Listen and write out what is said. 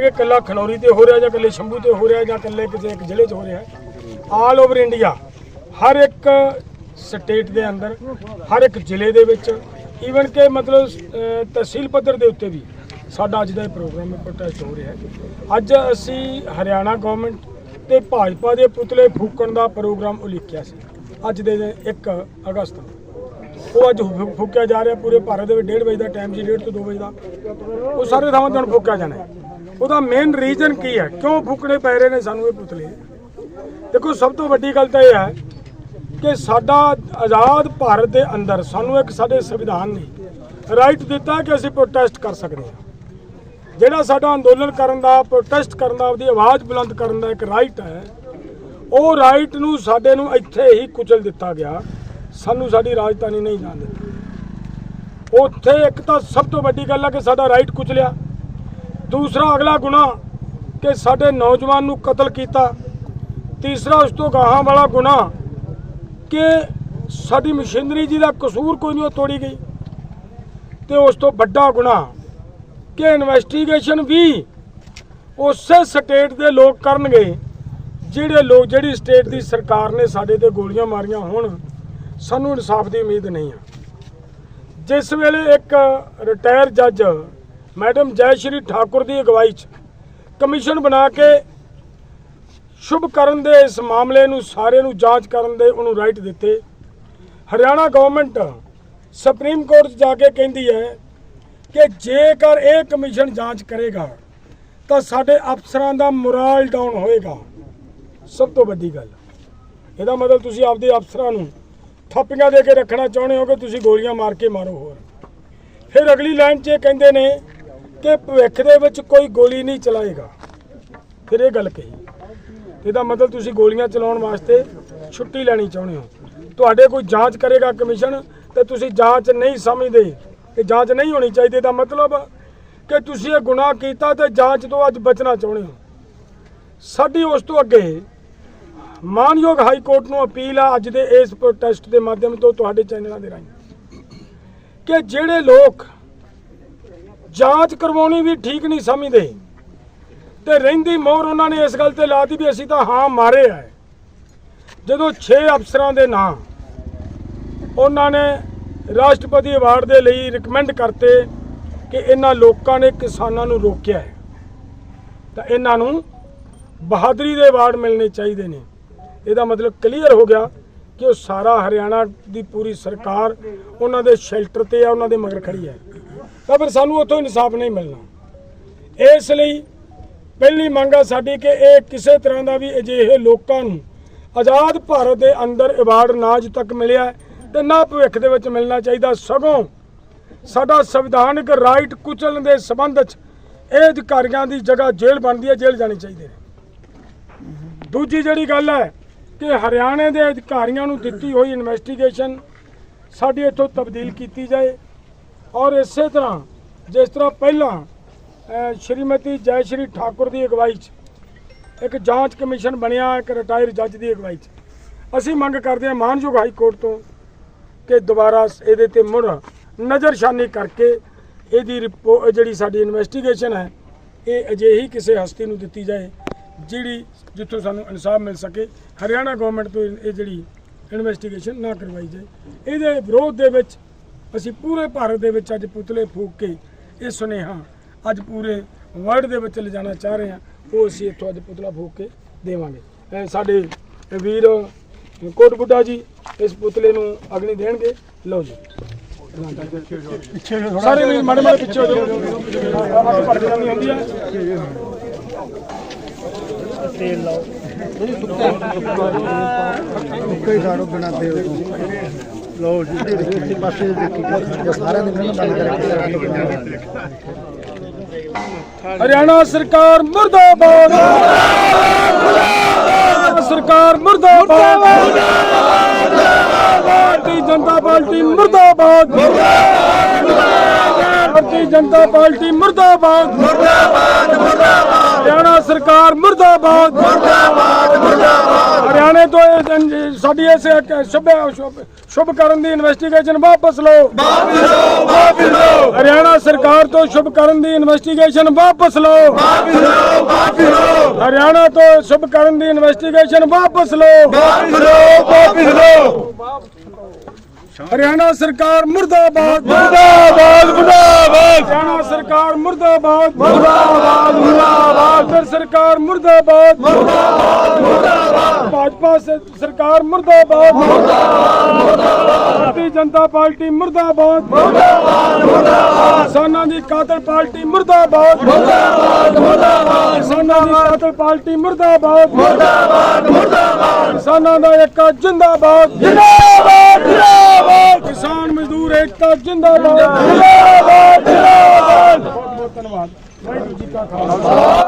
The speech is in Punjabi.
ਕਿ ਕੱਲਾ ਖਨੌਰੀ ਤੇ ਹੋ ਰਿਹਾ ਜਾਂ ਕੱਲੇ ਸ਼ੰਭੂ ਤੇ ਹੋ ਰਿਹਾ ਜਾਂ ਕੱਲੇ ਕਿਸੇ ਇੱਕ ਜ਼ਿਲ੍ਹੇ 'ਚ ਹੋ ਰਿਹਾ ਆਲ ਓਵਰ ਇੰਡੀਆ ਹਰ ਇੱਕ ਸਟੇਟ ਦੇ ਅੰਦਰ, ਹਰ ਇੱਕ ਜ਼ਿਲ੍ਹੇ ਦੇ ਵਿੱਚ ਈਵਨ ਕਿ ਮਤਲਬ ਤਹਿਸੀਲ ਪੱਧਰ ਦੇ ਉੱਤੇ ਵੀ ਸਾਡਾ ਅੱਜ ਦਾ ਇਹ ਪ੍ਰੋਗਰਾਮ ਹੈ ਪ੍ਰੋਟੈਸਟ ਹੋ ਰਿਹਾ ਹੈ। ਅੱਜ ਅਸੀਂ ਹਰਿਆਣਾ ਗਵਰਨਮੈਂਟ ਤੇ ਭਾਜਪਾ ਦੇ ਪੁਤਲੇ ਫੂਕਣ ਦਾ ਪ੍ਰੋਗਰਾਮ ਉਲੀਕਿਆ ਸੀ, ਅੱਜ ਦੇ ਦਿਨ 1 ਅਗਸਤ ਨੂੰ। ਉਹ ਅੱਜ ਫੂਕਿਆ ਜਾ ਰਿਹਾ, ਪੂਰੇ ਭਾਰਤ ਦੇ ਵਿੱਚ 1:30 ਵਜੇ ਦਾ ਟਾਈਮ ਸੀ 1:30 ਤੋਂ 2 ਵਜੇ ਦਾ। ਉਹ ਸਾਰੇ ਥਾਵਾਂ ਤੇ ਹੁਣ ਫੂਕਿਆ ਜਾਣਾ ਉਹਦਾ ਮੇਨ ਰੀਜ਼ਨ ਕੀ ਹੈ? ਕਿਉਂ ਫੂਕਣੇ ਪੈ ਰਹੇ ਨੇ ਸਾਨੂੰ ਇਹ ਪੁਤਲੇ? ਦੇਖੋ, ਸਭ ਤੋਂ ਵੱਡੀ ਗੱਲ ਤਾਂ ਇਹ ਹੈ ਕਿ ਸਾਡਾ ਆਜ਼ਾਦ ਭਾਰਤ ਦੇ ਅੰਦਰ ਸਾਨੂੰ ਇੱਕ ਸਾਡੇ ਸੰਵਿਧਾਨ ਨੇ ਰਾਈਟ ਦਿੱਤਾ ਕਿ ਅਸੀਂ ਪ੍ਰੋਟੈਸਟ ਕਰ ਸਕਦੇ ਹਾਂ। ਜਿਹੜਾ ਸਾਡਾ ਅੰਦੋਲਨ ਕਰਨ ਦਾ ਪ੍ਰੋਟੈਸਟ ਕਰਨ ਦਾ, ਆਪਦੀ ਆਵਾਜ਼ ਬੁਲੰਦ ਕਰਨ ਦਾ ਇੱਕ ਰਾਈਟ ਹੈ, ਉਹ ਰਾਈਟ ਨੂੰ ਸਾਡੇ ਨੂੰ ਇੱਥੇ ਹੀ ਕੁਚਲ ਦਿੱਤਾ ਗਿਆ। ਸਾਨੂੰ ਸਾਡੀ ਰਾਜਧਾਨੀ ਨਹੀਂ ਜਾਣ ਦਿੱਤੀ। ਉੱਥੇ ਇੱਕ ਤਾਂ ਸਭ ਤੋਂ ਵੱਡੀ ਗੱਲ ਹੈ ਕਿ ਸਾਡਾ ਰਾਈਟ ਕੁਚਲਿਆ। ਦੂਸਰਾ ਅਗਲਾ ਗੁਨਾਹ ਕਿ ਸਾਡੇ ਨੌਜਵਾਨ ਨੂੰ ਕਤਲ ਕੀਤਾ। ਤੀਸਰਾ ਉਸ ਤੋਂ ਗਾਹਾਂ ਵਾਲਾ ਗੁਨਾਹ ਕਿ ਸਾਡੀ ਮਸ਼ੀਨਰੀ ਜੀ ਦਾ ਕਸੂਰ ਕੋਈ ਨਹੀਂ, ਉਹ ਤੋੜੀ ਗਈ। ਤੇ ਉਸ ਤੋਂ ਵੱਡਾ ਗੁਨਾਹ ਕਿ ਇਨਵੈਸਟੀਗੇਸ਼ਨ ਵੀ ਉਸੇ ਸਟੇਟ ਦੇ ਲੋਕ ਕਰਨਗੇ, ਜਿਹੜੇ ਲੋਕ, ਜਿਹੜੀ ਸਟੇਟ ਦੀ ਸਰਕਾਰ ਨੇ ਸਾਡੇ ਤੇ ਗੋਲੀਆਂ ਮਾਰੀਆਂ ਹੋਣ, ਸਾਨੂੰ ਇਨਸਾਫ ਦੀ ਉਮੀਦ ਨਹੀਂ ਆ। ਜਿਸ ਵੇਲੇ ਇੱਕ ਰਿਟਾਇਰ ਜੱਜ ਮੈਡਮ, ਜੈ ਸ਼੍ਰੀ ਠਾਕੁਰ ਦੀ ਅਗਵਾਈ 'ਚ। ਕਮਿਸ਼ਨ ਬਣਾ ਕੇ ਸ਼ੁਭ ਕਰਨ ਦੇ ਇਸ ਮਾਮਲੇ ਨੂੰ ਸਾਰੇ ਨੂੰ ਜਾਂਚ ਕਰਨ ਦੇ ਉਹਨੂੰ ਰਾਈਟ ਦਿੱਤੇ। ਹਰਿਆਣਾ ਗਵਰਨਮੈਂਟ ਸੁਪਰੀਮ ਕੋਰਟ 'ਚ ਜਾ ਕੇ ਕਹਿੰਦੀ ਹੈ ਕਿ ਜੇਕਰ ਇਹ ਕਮਿਸ਼ਨ ਜਾਂਚ ਕਰੇਗਾ, ਤਾਂ ਸਾਡੇ ਅਫਸਰਾਂ ਦਾ ਮੋਰਲ ਡਾਊਨ ਹੋਏਗਾ। ਸਭ ਤੋਂ ਵੱਡੀ ਗੱਲ। ਇਹਦਾ ਮਤਲਬ ਤੁਸੀਂ ਆਪਦੇ ਅਫਸਰਾਂ ਨੂੰ ਥਾਪੀਆਂ ਦੇ ਕੇ ਰੱਖਣਾ ਚਾਹੁੰਦੇ ਹੋ ਕਿ ਤੁਸੀਂ ਗੋਲੀਆਂ ਮਾਰ ਕੇ ਮਾਰੋ ਹੋਰ। ਫਿਰ ਅਗਲੀ ਲਾਈਨ 'ਚ ਇਹ ਕਹਿੰਦੇ ਨੇ ਕਿ ਭਵਿੱਖ ਦੇ ਵਿੱਚ ਕੋਈ ਗੋਲੀ ਨਹੀਂ ਚਲਾਏਗਾ। ਫਿਰ ਇਹ ਗੱਲ ਕਹੀ। ਇਹਦਾ ਮਤਲਬ ਤੁਸੀਂ ਗੋਲੀਆਂ ਚਲਾਉਣ ਵਾਸਤੇ ਛੁੱਟੀ ਲੈਣੀ ਚਾਹੁੰਦੇ ਹੋ। ਤੁਹਾਡੇ ਕੋਈ ਜਾਂਚ ਕਰੇਗਾ ਕਮਿਸ਼ਨ ਤੇ ਤੁਸੀਂ ਜਾਂਚ ਨਹੀਂ ਸਮਝਦੇ। ਕਿ ਜਾਂਚ ਨਹੀਂ ਹੋਣੀ ਚਾਹੀਦੀ। ਦਾ ਮਤਲਬ ਕਿ ਤੁਸੀਂ ਇਹ ਗੁਨਾਹ ਕੀਤਾ ਤੇ ਜਾਂਚ ਤੋਂ ਅੱਜ ਬਚਣਾ ਚਾਹੁੰਦੇ ਹੋ। ਸਾਡੀ ਉਸ ਤੋਂ ਅੱਗੇ ਮਾਨਯੋਗ ਹਾਈ ਕੋਰਟ ਨੂੰ ਅਪੀਲ ਆ ਅੱਜ ਦੇ ਇਸ ਪ੍ਰੋਟੈਸਟ ਦੇ ਮਾਧਿਅਮ ਤੋਂ ਤੁਹਾਡੇ ਚੈਨਲਾਂ ਦੇ ਰਾਹੀਂ ਕਿ ਜਿਹੜੇ ਲੋਕ ਜਾਂਚ ਕਰਵਾਉਣੀ ਵੀ ਠੀਕ ਨਹੀਂ ਸਮਝਦੇ। ਤੇ ਰਹਿੰਦੀ ਮੋਹਰ ਉਹਨਾਂ ਨੇ ਇਸ ਗੱਲ ਤੇ ਲਾਤੀ ਵੀ ਅਸੀਂ ਤਾਂ ਹਾਂ ਮਾਰੇ ਆ। ਜਦੋਂ 6 ਅਫਸਰਾਂ ਦੇ ਨਾਂ ਉਹਨਾਂ ਨੇ ਰਾਸ਼ਟਰਪਤੀ ਅਵਾਰਡ ਦੇ ਲਈ ਰਿਕਮੈਂਡ ਕਰਤੇ ਕਿ ਇਹਨਾਂ ਲੋਕਾਂ ਨੇ ਕਿਸਾਨਾਂ ਨੂੰ ਰੋਕਿਆ ਹੈ। ਤਾਂ ਇਹਨਾਂ ਨੂੰ ਬਹਾਦਰੀ ਦੇ ਅਵਾਰਡ ਮਿਲਣੇ ਚਾਹੀਦੇ ਨੇ। ਇਹਦਾ ਮਤਲਬ ਕਲੀਅਰ ਹੋ ਗਿਆ ਕਿ ਉਹ ਸਾਰਾ ਹਰਿਆਣਾ ਦੀ ਪੂਰੀ ਸਰਕਾਰ ਉਹਨਾਂ ਦੇ ਸ਼ੈਲਟਰ ਤੇ ਆ, ਉਹਨਾਂ ਦੇ ਮਗਰ ਖੜੀ ਹੈ। ਤਾਂ ਫਿਰ ਸਾਨੂੰ ਉੱਥੋਂ ਇਨਸਾਫ ਨਹੀਂ ਮਿਲਣਾ। ਇਸ ਲਈ ਪਹਿਲੀ ਮੰਗ ਆ ਸਾਡੀ ਕਿ ਇਹ ਕਿਸੇ ਤਰ੍ਹਾਂ ਦਾ ਵੀ ਅਜਿਹੇ ਲੋਕਾਂ ਨੂੰ ਆਜ਼ਾਦ ਭਾਰਤ ਦੇ ਅੰਦਰ ਅਵਾਰਡ ਨਾ ਅੱਜ ਤੱਕ ਮਿਲਿਆ ਹੈ ਤੇ ਨਾ ਭਵਿੱਖ ਦੇ ਵਿੱਚ ਮਿਲਣਾ ਚਾਹੀਦਾ। ਸਗੋਂ ਸਾਡਾ ਸੰਵਿਧਾਨਕ ਰਾਈਟ ਕੁਚਲਣ ਦੇ ਸੰਬੰਧ 'ਚ ਇਹ ਅਧਿਕਾਰੀਆਂ ਦੀ ਜਗ੍ਹਾ ਜੇਲ੍ਹ ਬਣਦੀ ਹੈ, ਜੇਲ੍ਹ ਜਾਣੀ ਚਾਹੀਦੀ ਹੈ। ਦੂਜੀ ਜਿਹੜੀ ਗੱਲ ਹੈ ਕਿ ਹਰਿਆਣੇ ਦੇ ਅਧਿਕਾਰੀਆਂ ਨੂੰ ਦਿੱਤੀ ਹੋਈ ਇਨਵੈਸਟੀਗੇਸ਼ਨ ਸਾਡੀ ਇੱਥੋਂ ਤਬਦੀਲ ਕੀਤੀ ਜਾਏ। ਔਰ ਇਸੇ ਤਰ੍ਹਾਂ ਜਿਸ ਤਰ੍ਹਾਂ ਪਹਿਲਾਂ ਸ਼੍ਰੀਮਤੀ ਜੈ ਸ਼੍ਰੀ ਠਾਕੁਰ ਦੀ ਅਗਵਾਈ 'ਚ ਇੱਕ ਜਾਂਚ ਕਮਿਸ਼ਨ ਬਣਿਆ, ਇੱਕ ਰਿਟਾਇਰ ਜੱਜ ਦੀ ਅਗਵਾਈ 'ਚ। ਅਸੀਂ ਮੰਗ ਕਰਦੇ ਹਾਂ ਮਾਨਯੋਗ ਹਾਈ ਕੋਰਟ ਤੋਂ ਕਿ ਦੁਬਾਰਾ ਇਹਦੇ ਤੇ ਮੁੜ ਨਜ਼ਰਸ਼ਾਨੀ ਕਰਕੇ ਇਹਦੀ ਰਿਪੋ ਜਿਹੜੀ ਸਾਡੀ ਇਨਵੈਸਟੀਗੇਸ਼ਨ ਹੈ, ਇਹ ਅਜਿਹੀ ਕਿਸੇ ਹਸਤੀ ਨੂੰ ਦਿੱਤੀ ਜਾਏ, ਜਿਹੜੀ ਜਿੱਥੋਂ ਸਾਨੂੰ ਇਨਸਾਫ ਮਿਲ ਸਕੇ, ਹਰਿਆਣਾ ਗਵਰਨਮੈਂਟ ਤੋਂ ਇਹ ਇਹ ਜਿਹੜੀ ਇਨਵੈਸਟੀਗੇਸ਼ਨ ਨਾ ਕਰਵਾਈ ਜਾਏ। ਇਹਦੇ ਵਿਰੋਧ ਦੇ ਵਿੱਚ ਅਸੀਂ ਪੂਰੇ ਭਾਰਤ ਦੇ ਵਿੱਚ ਅੱਜ ਪੁਤਲੇ ਫੂਕ ਕੇ ਇਹ ਸੁਨੇਹਾ ਅੱਜ ਪੂਰੇ ਵਰਲਡ ਦੇ ਵਿੱਚ ਲਿਜਾਣਾ ਚਾਹ ਰਹੇ ਹਾਂ ਉਹ ਅਸੀਂ ਇੱਥੋਂ ਅੱਜ ਪੁਤਲਾ ਫੂਕ ਕੇ ਦੇਵਾਂਗੇ। ਇਹ ਸਾਡੇ ਵੀਰ ਕੋਟ ਬੁੱਢਾ ਜੀ ਇਸ ਪੁਤਲੇ ਨੂੰ ਅਗਨੀ ਦੇਣਗੇ। ਲਓ ਜੀ। ਸਾਰੇ ਵੀਰ ਮਾੜੇ ਮਾੜੇ ਪਿੱਛੇ ਹੋ ਜਾਓ। ਭੜ ਜਾਂਦੀ ਹੁੰਦੀ ਹੈ ਕਈ ਸਾੜੋ ਬਿਨਾ ਦੇ ਲੋ ਜੀ। ਇੱਥੇ ਪਾਸੇ ਦੇਖੀ ਸਾਰਿਆਂ ਦੇ ਨਾਲ ਬੰਦ ਕਰਕੇ ਹਰਿਆਣਾ ਸਰਕਾਰ ਮੁਰਦਾਬਾਦ। ਸਰਕਾਰ ਮੁਰਦਾਬਾਦ। ਭਾਰਤੀ ਜਨਤਾ ਪਾਰਟੀ ਮੁਰਦਾਬਾਦ। ਭਾਰਤੀ ਜਨਤਾ ਪਾਰਟੀ ਮੁਰਦਾਬਾਦ। ਹਰਿਆਣਾ ਸਰਕਾਰ ਮੁਰਦਾਬਾਦ। ਮੁਰਦਾਬਾਦ ਮੁਰਦਾਬਾਦ। ਹਰਿਆਣੇ ਤੋਂ ਇਹ ਜਨ- ਸਾਡੀ ਇਸ ਸ਼ੁਭ- ਸ਼ੁਭ ਕਰਨ ਦੀ ਇਨਵੈਸਟੀਗੇਸ਼ਨ ਵਾਪਸ ਲਓ। ਵਾਪਸ ਲਓ ਵਾਪਸ ਲਓ। ਹਰਿਆਣਾ ਸਰਕਾਰ ਤੋਂ ਸ਼ੁਭ ਕਰਨ ਦੀ ਇਨਵੈਸਟੀਗੇਸ਼ਨ ਵਾਪਸ ਲਓ। ਵਾਪਸ ਲਓ ਵਾਪਸ ਲਓ। ਹਰਿਆਣਾ ਤੋਂ ਸ਼ੁਭ ਕਰਨ ਦੀ ਇਨਵੈਸਟੀਗੇਸ਼ਨ ਵਾਪਸ ਲਓ। ਵਾਪਸ ਲਓ ਵਾਪਸ ਲਓ। ਹਰਿਆਣਾ ਸਰਕਾਰ ਮੁਰਦਾਬਾਦ। ਮੁਰਦਾਬਾਦ ਮੁਰਦਾਬਾਦ। ਹਰਿਆਣਾ ਸਰਕਾਰ ਮੁਰਦਾਬਾਦ। ਮੁਰਦਾਬਾਦ ਮੁਰਦਾਬਾਦ। ਕੇਂਦਰ ਸਰਕਾਰ ਮੁਰਦਾਬਾਦ। ਮੁਰਦਾਬਾਦ ਮੁਰਦਾਬਾਦ। ਭਾਜਪਾ ਸਰਕਾਰ ਮੁਰਦਾਬਾਦ ਮੁਰਦਾਬਾਦ। ਭਾਰਤੀ ਜਨਤਾ ਪਾਰਟੀ ਮੁਰਦਾਬਾਦ। ਮੁਰਦਾਬਾਦ ਮੁਰਦਾਬਾਦ। ਕਿਸਾਨਾਂ ਦੀ ਕਾਤਲ ਪਾਰਟੀ ਮੁਰਦਾਬਾਦ। ਮੁਰਦਾਬਾਦ ਮੁਰਦਾਬਾਦ। ਕਿਸਾਨਾਂ ਦੀ ਕਾਤਲ ਪਾਰਟੀ ਮੁਰਦਾਬਾਦ। ਮੁਰਦਾਬਾਦ ਮੁਰਦਾਬਾਦ। ਕਿਸਾਨਾਂ ਦਾ ਏਕਾ ਜਿੰਦਾਬਾਦ। ਜਿੰਦਾਬਾਦ ਜਿੰਦਾਬਾਦ। ਕਿਸਾਨ ਮਜ਼ਦੂਰ ਏਕਤਾ ਜਿੰਦਾਬਾਦ। ਜਿੰਦਾਬਾਦ ਜਿੰਦਾਬਾਦ। ਬਹੁਤ ਬਹੁਤ ਧੰਨਵਾਦ। ਵਾਹਿਗੁਰੂ ਜੀ ਕਾ ਖਾਲਸਾ।